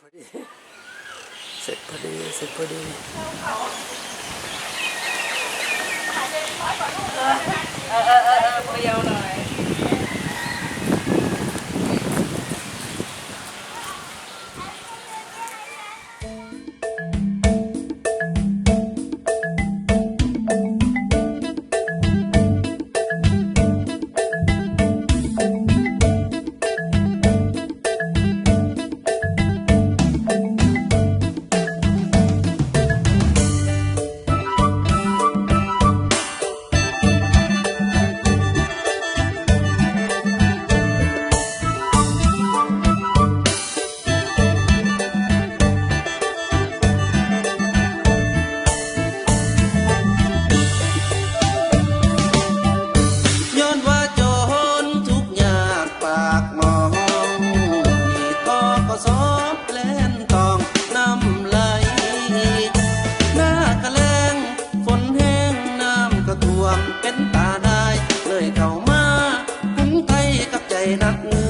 พอดี เสร็จพอดี เสร็จพอดีเออเออเออเออเปรี้ยวหน่อย นัก